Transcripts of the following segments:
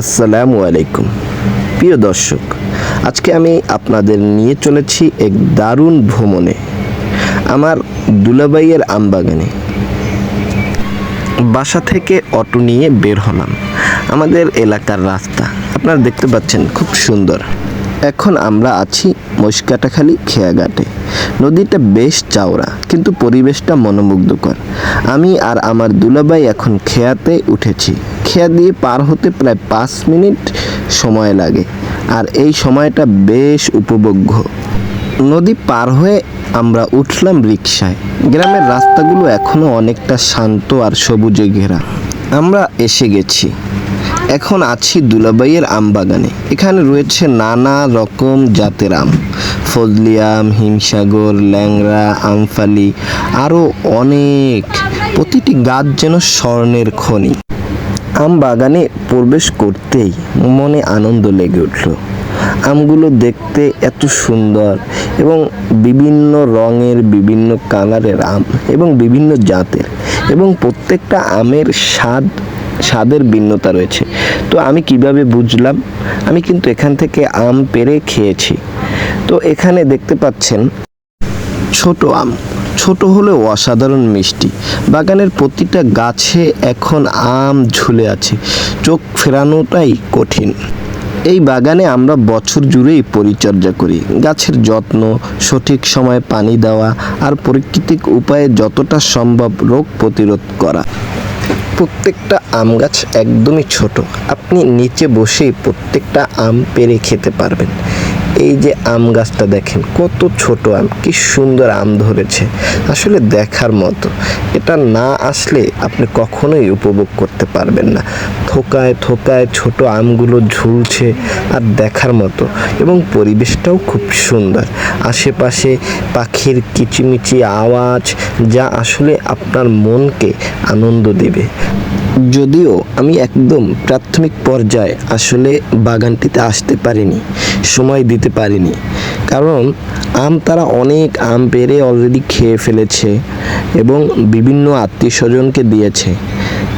আসসালামু আলাইকুম। প্রিয় দর্শক, আজকে আমি আপনাদের নিয়ে চলেছি এক দারুণ ভ্রমণে, আমার দুলাবাইয়ের আমবাগানে। বাসা থেকে অটো নিয়ে বের হলাম, আমাদের এলাকার রাস্তা, আপনারা দেখতে পাচ্ছেন খুব সুন্দর। এখন আমরা আছি মস্কাটাখালি খেয়াঘাটে। নদীটা বেশ চওড়া, কিন্তু পরিবেশটা মনোমুগ্ধকর। আমি আর আমার দুলাবাই এখন খেয়াতে উঠেছি। খেয়া দিয়ে পার হতে প্রায় পাঁচ মিনিট সময় লাগে, আর এই সময়টা বেশ উপভোগ্য। নদী পার হয়ে আমরা উঠলাম রিকশায়। গ্রামের রাস্তাগুলো এখনও অনেকটা শান্ত আর সবুজে ঘেরা। আমরা এসে গেছি। এখন আছি দুলাবাইয়ের আম বাগানে। এখানে রয়েছে নানা রকম জাতের আম। ফজলি আম, হিমসাগর ল্যাংরা আমফালি আরও অনেক। প্রতিটি গাছ যেন স্বর্ণের খনি। আম বাগানে প্রবেশ করতেই মনে আনন্দ লেগে উঠল। আমগুলো দেখতে এত সুন্দর এবং বিভিন্ন রঙের, বিভিন্ন কালারের আম এবং বিভিন্ন জাতের এবং প্রত্যেকটা আমের স্বাদ, স্বাদের ভিন্নতা রয়েছে। তো আমি কীভাবে বুঝলাম? আমি কিন্তু এখান থেকে আম পেরে খেয়েছি। তো এখানে দেখতে পাচ্ছেন, ছোট আম। ছোট হলেও অসাধারণ মিষ্টি। বাগানের প্রতিটা গাছে এখন আম ঝুলে আছে। চোখ ফেরানোটাই কঠিন। এই বাগানে আমরা বছর জুড়েই পরিচর্যা করি। গাছের যত্ন, সঠিক সময়ে পানি দেওয়া আর প্রাকৃতিক উপায়ে যতটা সম্ভব রোগ প্রতিরোধ করা। প্রত্যেকটা আম গাছ একদমই ছোট। আপনি নিচে বসেই প্রত্যেকটা আম পেরে খেতে পারবেন। এই যে আম গাছটা দেখেন, কত ছোট আম, কি সুন্দর আম ধরেছে। আসলে দেখার মতো, এটা না আসলে আপনি কখনোই উপভোগ করতে পারবেন না। থোকায় থোকায় ছোট আমগুলো ঝুলছে আর দেখার মতো, এবং পরিবেশটাও খুব সুন্দর। আশেপাশে পাখির কিচিমিচি আওয়াজ যা আসলে আপনার মনকে আনন্দ দেবে। যদিও আমি একদম প্রাথমিক পর্যায়ে আসলে বাগানটিতে আসতে পারিনি, সময় দিতে পারিনি। কারণ আম তারা অনেক আম পেরে অলরেডি খেয়ে ফেলেছে এবং বিভিন্ন আত্মীয় স্বজনকে দিয়েছে।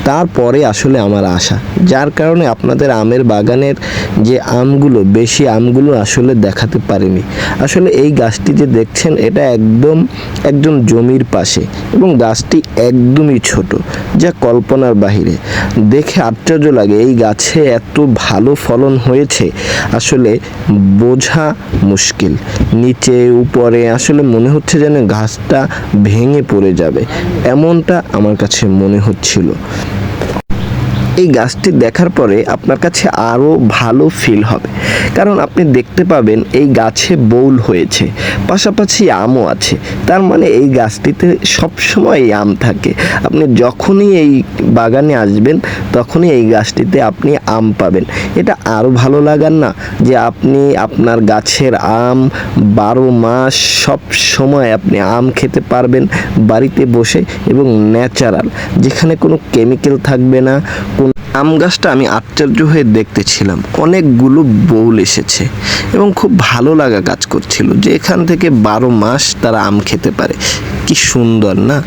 তারপরে আসলে আমার আশা। যার কারণে আপনাদের আমের বাগানের যে আমগুলো, বেশি আমগুলো আসলে দেখাতে পারিনি। আসলে এই গাছটি যে দেখছেন, এটা একদম একজন জমির পাশে এবং গাছটি একদমই ছোট, যা কল্পনার বাহিরে। দেখে আশ্চর্য লাগে, এই গাছে এত ভালো ফলন হয়েছে। আসলে বোঝা মুশকিল। নিচে, উপরে, আসলে মনে হচ্ছে যেন ঘাসটা ভেঙে পড়ে যাবে। এমনটা আমার কাছে মনে হচ্ছিল। এই গাছটি দেখার পরে আপনার কাছে আরও ভালো ফিল হবে। কারণ আপনি দেখতে পাবেন এই গাছে বউল হয়েছে, পাশাপাশি আমও আছে। তার মানে এই গাছটিতে সবসময় আম থাকে। আপনি যখনই এই বাগানে আসবেন, তখনই এই গাছটিতে আপনি আম পাবেন। এটা আরও ভালো লাগার না যে আপনি আপনার গাছের আম বারো মাস সব সময় আপনি আম খেতে পারবেন বাড়িতে বসে এবং ন্যাচারাল যেখানে কোনো কেমিক্যাল থাকবে না, কোন আম গাছটা আমি আশ্চর্য হয়ে দেখতেছিলাম। অনেকগুলো বউল এসেছে এবং খুব ভালো লাগা কাজ করছিল যে এখান থেকে বারো মাস তারা আম খেতে পারে। কি সুন্দর, না?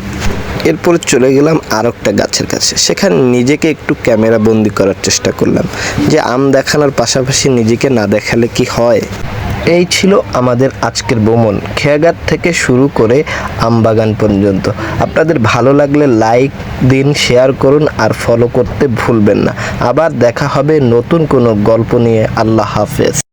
এরপরে চলে গেলাম আর একটা গাছের কাছে। সেখানে নিজেকে একটু ক্যামেরা বন্দি করার চেষ্টা করলাম যে আম দেখানোর পাশাপাশি নিজেকে না দেখালে কি হয়? এই ছিল আমাদের আজকের ভ্রমণ। খেয়াঘাট থেকে শুরু করে আমবাগান পর্যন্ত। আপনাদের ভালো লাগলে লাইক দিন, শেয়ার করুন আর ফলো করতে ভুলবেন না। আবার দেখা হবে নতুন কোনো গল্প নিয়ে। আল্লাহ হাফেজ।